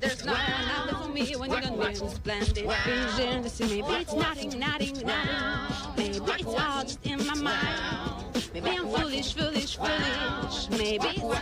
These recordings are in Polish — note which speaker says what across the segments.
Speaker 1: There's nothing. Maybe it's all just in my mind. Maybe I'm foolish, foolish, foolish.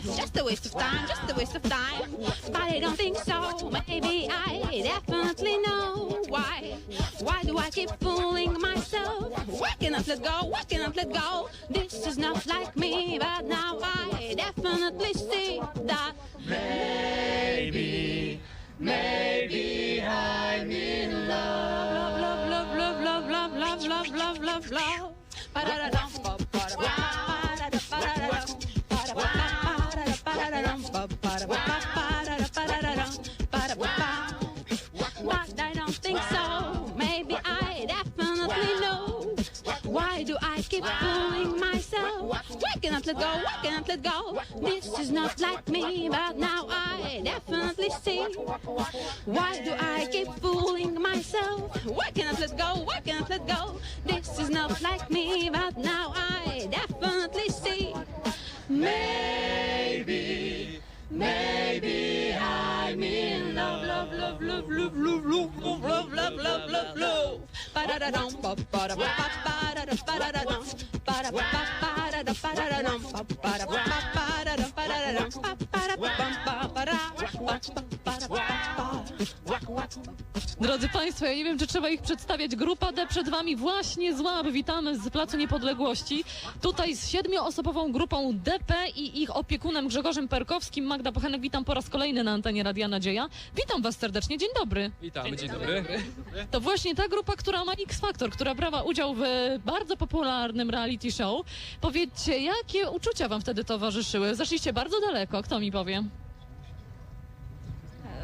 Speaker 1: Just a waste of time, just a waste of time. But I don't think so. Maybe I definitely know why. Why do I keep fooling myself? Why cannot let go? Why cannot let go? This is not like me, but now I definitely see that.
Speaker 2: Maybe, maybe I'm in love.
Speaker 1: love, love, love, love, love, love, love, love, love, love. But I don't think so. Maybe I definitely know. Why do I keep fooling myself? Why cannot let go? Why cannot let go? This is not like me, but now I definitely see. Why do I keep fooling myself? Why cannot let go? Why cannot let go? This is not like me, but now I definitely see.
Speaker 2: Maybe, Maybe I'm in love,
Speaker 1: love, love, love, love, love, love, love, love, love, love, love, love. Ba da da dum, ba da ba ba ba da da ba da da dum, ba da ba ba.
Speaker 3: Drodzy Państwo, ja nie wiem, czy trzeba ich przedstawiać. Grupa D przed Wami właśnie z łab. Witamy z Placu Niepodległości. Tutaj z siedmioosobową grupą DP i ich opiekunem Grzegorzem Perkowskim. Magda Pochenek, witam po raz kolejny na antenie Radia Nadzieja. Witam Was serdecznie, dzień dobry.
Speaker 4: Witamy, dzień dobry.
Speaker 3: To właśnie ta grupa, która ma X Factor, która brała udział w bardzo popularnym reality show. Powiedzcie, jakie uczucia Wam wtedy towarzyszyły? Zaszliście bardzo daleko, kto mi powie?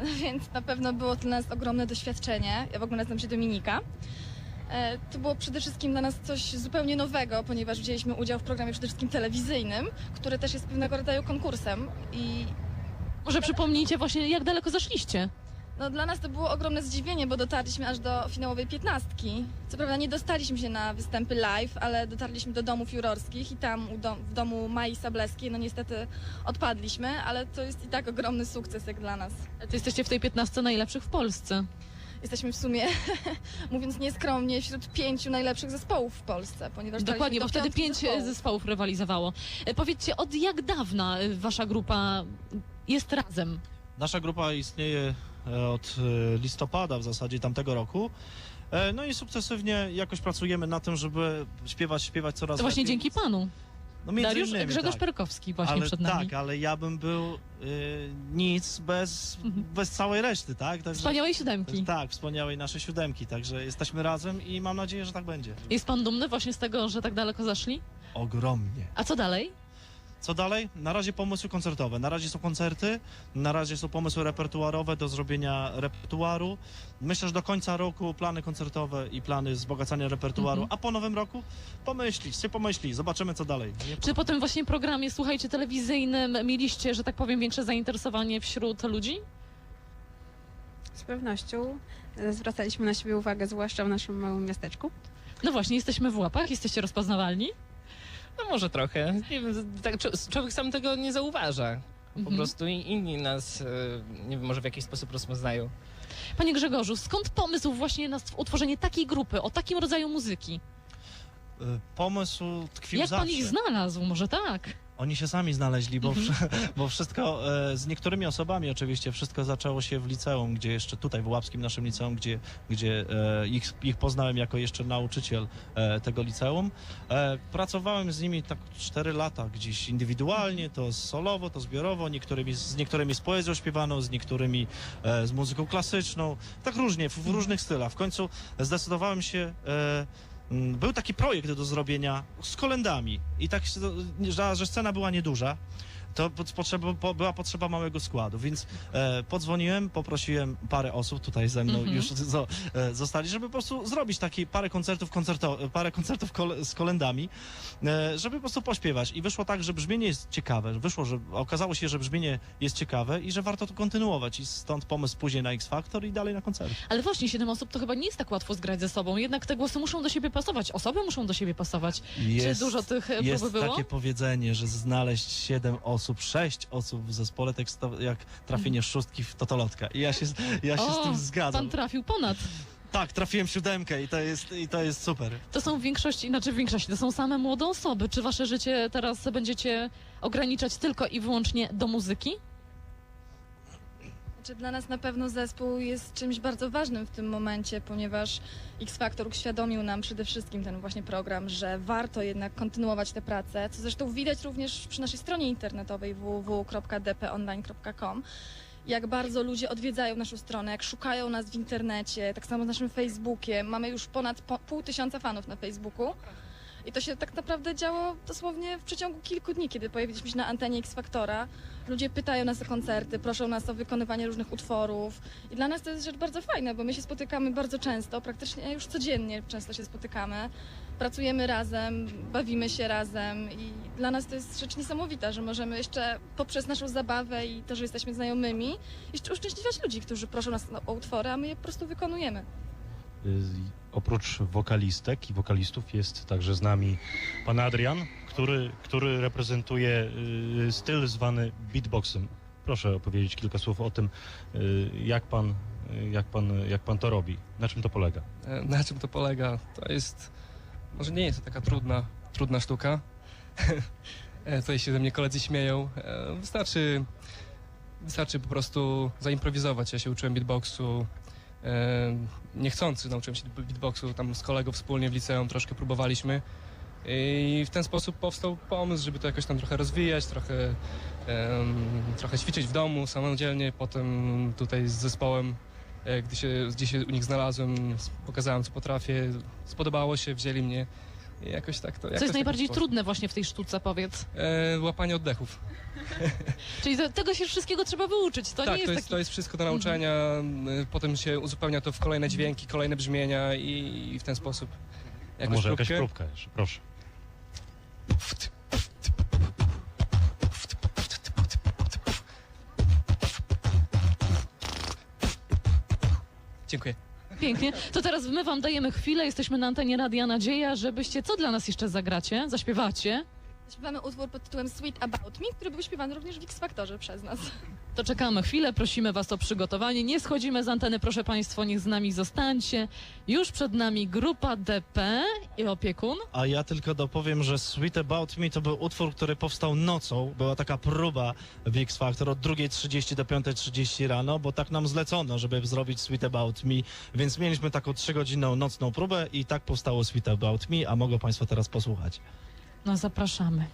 Speaker 5: więc na pewno było to dla nas ogromne doświadczenie. Ja w ogóle nazywam się Dominika. E, To było przede wszystkim dla nas coś zupełnie nowego, ponieważ wzięliśmy udział w programie przede wszystkim telewizyjnym, który też jest pewnego rodzaju konkursem i
Speaker 3: Może przypomnijcie właśnie, jak daleko zaszliście?
Speaker 5: No, dla nas to było ogromne zdziwienie, bo dotarliśmy aż do finałowej piętnastki. Co prawda nie dostaliśmy się na występy live, ale dotarliśmy do domów jurorskich i tam u dom, w domu Mai Sableskiej no niestety odpadliśmy, ale to jest i tak ogromny sukces jak dla nas.
Speaker 3: To jesteście w tej 15 najlepszych w Polsce.
Speaker 5: Jesteśmy w sumie, mówiąc nieskromnie, wśród pięciu najlepszych zespołów w Polsce, ponieważ
Speaker 3: Dokładnie, bo wtedy pięć
Speaker 5: zespołów.
Speaker 3: zespołów rywalizowało. E, Powiedzcie, od jak dawna e, wasza grupa jest razem?
Speaker 6: Nasza grupa istnieje od e, listopada w zasadzie tamtego roku. E, No i sukcesywnie jakoś pracujemy na tym, żeby śpiewać, śpiewać coraz
Speaker 3: To właśnie
Speaker 6: lepiej.
Speaker 3: dzięki panu.
Speaker 6: No między
Speaker 3: Dariusz
Speaker 6: innymi,
Speaker 3: Grzegorz
Speaker 6: tak.
Speaker 3: Perkowski właśnie
Speaker 6: ale,
Speaker 3: przed nami.
Speaker 6: Tak, ale ja bym był y, nic bez, bez całej reszty, tak? Także,
Speaker 3: Wspaniałej siódemki.
Speaker 6: Tak, wspaniałej naszej siódemki, także jesteśmy razem i mam nadzieję, że tak będzie.
Speaker 3: Jest pan dumny właśnie z tego, że tak daleko zaszli?
Speaker 6: Ogromnie.
Speaker 3: A co dalej?
Speaker 6: Co dalej? Na razie pomysły koncertowe. Na razie są koncerty, na razie są pomysły repertuarowe do zrobienia repertuaru. Myślę, że do końca roku plany koncertowe i plany wzbogacania repertuaru,
Speaker 3: Mhm.
Speaker 6: a po nowym roku pomyślić, się pomyśli, zobaczymy co dalej. Nie?
Speaker 3: Czy po tym właśnie programie, słuchajcie, telewizyjnym mieliście, że tak powiem, większe zainteresowanie wśród ludzi?
Speaker 7: Z pewnością zwracaliśmy na siebie uwagę, zwłaszcza w naszym małym miasteczku.
Speaker 3: No właśnie, jesteśmy w łapach, jesteście rozpoznawalni.
Speaker 4: No może trochę. Nie wiem, tak, człowiek sam tego nie zauważa. Po
Speaker 3: Mhm.
Speaker 4: prostu i inni nas, e, nie wiem, może w jakiś sposób rozpoznają.
Speaker 3: Panie Grzegorzu, skąd pomysł właśnie na utworzenie takiej grupy, o takim rodzaju muzyki?
Speaker 6: Y, Pomysł tkwił
Speaker 3: Jak
Speaker 6: zawsze.
Speaker 3: pan ich znalazł? Może tak?
Speaker 6: Oni się sami znaleźli, bo,
Speaker 3: Mhm.
Speaker 6: bo wszystko e, z niektórymi osobami oczywiście, wszystko zaczęło się w liceum, gdzie jeszcze tutaj w Łapskim naszym liceum, gdzie, gdzie e, ich, ich poznałem jako jeszcze nauczyciel e, tego liceum. Pracowałem z nimi tak 4 lata gdzieś indywidualnie, to solowo, to zbiorowo, niektórymi, z niektórymi z poezją śpiewaną, z niektórymi z muzyką klasyczną, tak różnie, w, w różnych stylach. W końcu zdecydowałem się Był taki projekt do zrobienia z kolendami i tak, że scena była nieduża, to potrzeba, po, była potrzeba małego składu, więc e, podzwoniłem, poprosiłem parę osób tutaj ze mną
Speaker 3: Mhm.
Speaker 6: już zo, e, zostali, żeby po prostu zrobić taki parę koncertów, koncerto, parę koncertów kol, z kolendami, e, żeby po prostu pośpiewać. I wyszło tak, że brzmienie jest ciekawe. Wyszło, że okazało się, że brzmienie jest ciekawe i że warto to kontynuować. I stąd pomysł później na X Factor i dalej na koncert.
Speaker 3: Ale właśnie, siedem osób to chyba nie jest tak łatwo zgrać ze sobą. Jednak te głosy muszą do siebie pasować. Osoby muszą do siebie pasować.
Speaker 6: Jest,
Speaker 3: Czy dużo tych e,
Speaker 6: jest
Speaker 3: próby było?
Speaker 6: takie powiedzenie, że znaleźć siedem osób, sześć osób w zespole, to jak trafienie szóstki w totolotka. I ja się, ja się z
Speaker 3: O,
Speaker 6: tym zgadzam.
Speaker 3: Pan trafił ponad.
Speaker 6: Tak, trafiłem siódemkę i to jest, i to jest super.
Speaker 3: To są w większości, znaczy w większości, to są same młode osoby. Czy wasze życie teraz będziecie ograniczać tylko i wyłącznie do muzyki?
Speaker 5: Czy dla nas na pewno zespół jest czymś bardzo ważnym w tym momencie, ponieważ X Factor uświadomił nam przede wszystkim ten właśnie program, że warto jednak kontynuować tę pracę, co zresztą widać również przy naszej stronie internetowej www.dponline.com. Jak bardzo ludzie odwiedzają naszą stronę, jak szukają nas w internecie, tak samo z naszym Facebookiem. Mamy już ponad po, pół tysiąca fanów na Facebooku. I to się tak naprawdę działo dosłownie w przeciągu kilku dni, kiedy pojawiliśmy się na antenie X Factora. Ludzie pytają nas o koncerty, proszą nas o wykonywanie różnych utworów. I dla nas to jest rzecz bardzo fajna, bo my się spotykamy bardzo często, praktycznie już codziennie często się spotykamy. Pracujemy razem, bawimy się razem i dla nas to jest rzecz niesamowita, że możemy jeszcze poprzez naszą zabawę i to, że jesteśmy znajomymi, jeszcze uszczęśliwiać ludzi, którzy proszą nas o utwory, a my je po prostu wykonujemy.
Speaker 8: Oprócz wokalistek i wokalistów jest także z nami pan Adrian, który, który reprezentuje y, styl zwany beatboxem. Proszę opowiedzieć kilka słów o tym, y, jak pan, y, jak pan, jak pan to robi, na czym to polega.
Speaker 9: E, Na czym to polega? To jest, może nie jest to taka trudna, trudna sztuka. E, Tutaj się ze mnie koledzy śmieją. E, Wystarczy, wystarczy po prostu zaimprowizować. Ja się uczyłem beatboxu niechcący, nauczyłem się beatboxu tam z kolegą wspólnie w liceum, troszkę próbowaliśmy. I w ten sposób powstał pomysł, żeby to jakoś tam trochę rozwijać, trochę, trochę ćwiczyć w domu samodzielnie. Potem tutaj z zespołem E, Gdy się, gdzie się u nich znalazłem, pokazałem co potrafię, spodobało się, wzięli mnie i jakoś tak to...
Speaker 3: Co
Speaker 9: jakoś
Speaker 3: jest
Speaker 9: tak
Speaker 3: najbardziej trudne właśnie w tej sztuce, powiedz?
Speaker 9: E, łapanie oddechów.
Speaker 3: Czyli to, tego się wszystkiego trzeba wyuczyć. To
Speaker 9: tak,
Speaker 3: nie jest
Speaker 9: to, jest,
Speaker 3: taki... Mhm.
Speaker 9: to jest wszystko do nauczenia, m, potem się uzupełnia to w kolejne dźwięki, kolejne brzmienia i, i w ten sposób. Jakąś
Speaker 8: może jakaś
Speaker 9: próbkę?
Speaker 8: próbka jeszcze, proszę.
Speaker 9: Dziękuję.
Speaker 3: Pięknie. To teraz my wam dajemy chwilę, jesteśmy na antenie Radia Nadzieja, żebyście, co dla nas jeszcze zagracie? Zaśpiewacie?
Speaker 5: Śpiewamy utwór pod tytułem Sweet About Me, który był śpiewany również w X Factorze przez nas.
Speaker 3: To czekamy chwilę, prosimy was o przygotowanie. Nie schodzimy z anteny, proszę państwo, niech z nami zostańcie. Już przed nami grupa DP i opiekun.
Speaker 6: A ja tylko dopowiem, że Sweet About Me to był utwór, który powstał nocą. Była taka próba w X Factor od 2.30 do 5.30 rano, bo tak nam zlecono, żeby zrobić Sweet About Me. Więc mieliśmy taką trzygodzinną nocną próbę i tak powstało Sweet About Me, a mogą Państwo teraz posłuchać.
Speaker 3: No zapraszamy.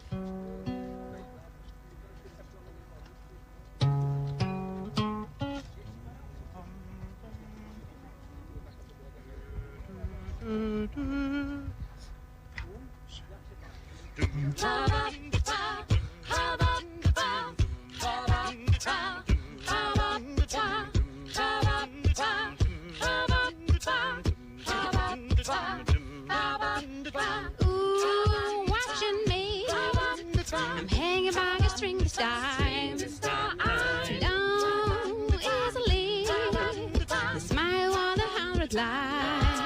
Speaker 1: Time. Don't easily smile on a hundred lies.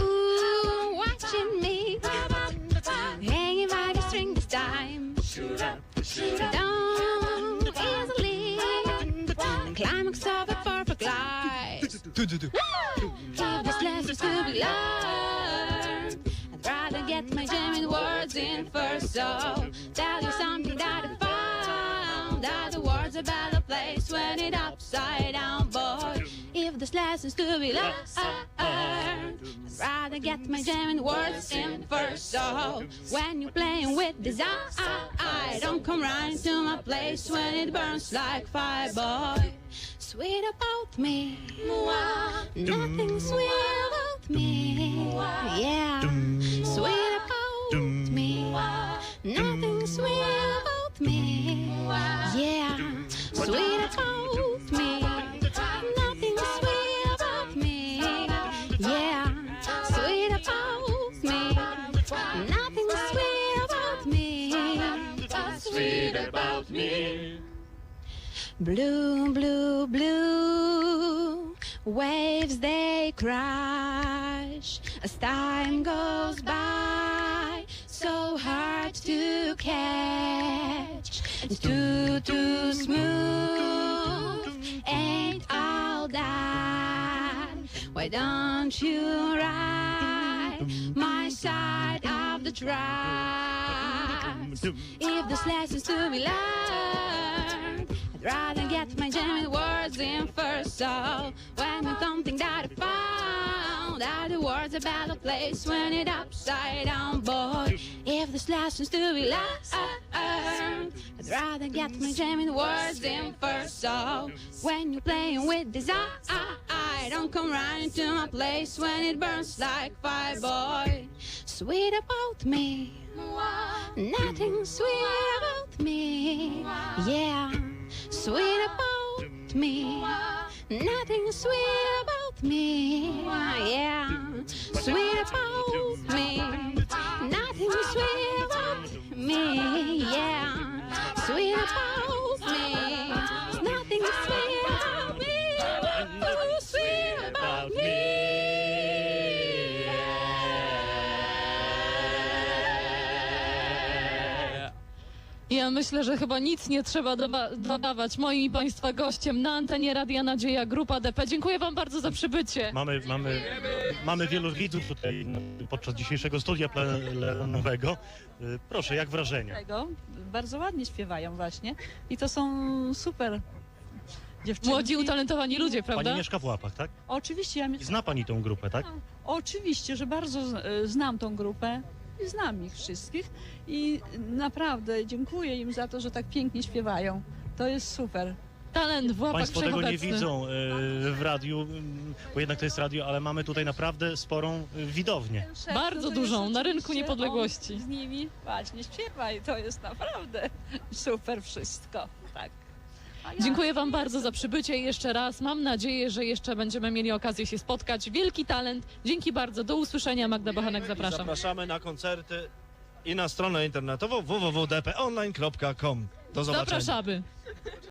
Speaker 1: Ooh, watching me. Hanging by a string this time. Don't easily climax of a perfect life. If this lessons to be learned, I'd rather get my genuine words in first. So place when it upside down, boy. If this lessons to be learned, I'd rather get my genuine words in first. So when you're playing with desire, I don't come right into my place when it burns like fire, boy. Sweet about me, nothing sweet about me, yeah. Sweet about me, nothing sweet about me. Nothing sweet about me. Yeah, sweet about me. Nothing sweet about me.
Speaker 2: Sweet about me.
Speaker 1: Blue, blue, blue waves they crash as time goes by. So hard to catch, and too too smooth. Ain't all that? Why don't you ride my side of the tracks? If there's lessons to be learned, I'd rather get my genuine words in first. So when it's something that I found, are the words a better place when it upside down, boy. If there's lessons to be learned, I'd rather get my genuine words in first. So when you're playing with desire, don't come running to my place when it burns like fire, boy. Sweet about me. Nothing sweet about me. Yeah, sweet about me. Nothing sweet about me. Yeah, sweet about me.
Speaker 3: Ja myślę, że chyba nic nie trzeba doba- dodawać. Moim i Państwa gościem na antenie Radia Nadzieja, Grupa DP. Dziękuję Wam bardzo za przybycie.
Speaker 8: Mamy, mamy, mamy wielu widzów tutaj podczas dzisiejszego studia plenowego. Proszę, jak wrażenie?
Speaker 10: Bardzo ładnie śpiewają właśnie i to są super dziewczynki.
Speaker 3: Młodzi, utalentowani ludzie, prawda?
Speaker 8: Pani mieszka w Łapach, tak?
Speaker 10: Oczywiście, ja mi...
Speaker 8: zna pani tą grupę, tak?
Speaker 10: Oczywiście, że bardzo znam tą grupę i znam ich wszystkich i naprawdę dziękuję im za to, że tak pięknie śpiewają. To jest super.
Speaker 3: Talent w łapach
Speaker 8: Państwo tego nie widzą y, w radiu, y, bo jednak to jest radio, ale mamy tutaj naprawdę sporą y, widownię.
Speaker 10: Szef,
Speaker 3: Bardzo
Speaker 10: to jest
Speaker 3: dużą, na rynku
Speaker 10: oczywiście
Speaker 3: niepodległości.
Speaker 10: on Z nimi właśnie śpiewa i to jest naprawdę super wszystko. Tak.
Speaker 3: Dziękuję Wam bardzo za przybycie jeszcze raz. Mam nadzieję, że jeszcze będziemy mieli okazję się spotkać. Wielki talent. Dzięki bardzo. Do usłyszenia. Magda Bochenek, zapraszam.
Speaker 6: Zapraszamy na koncerty i na stronę internetową www.dponline.com. Do zobaczenia.
Speaker 3: Zapraszamy.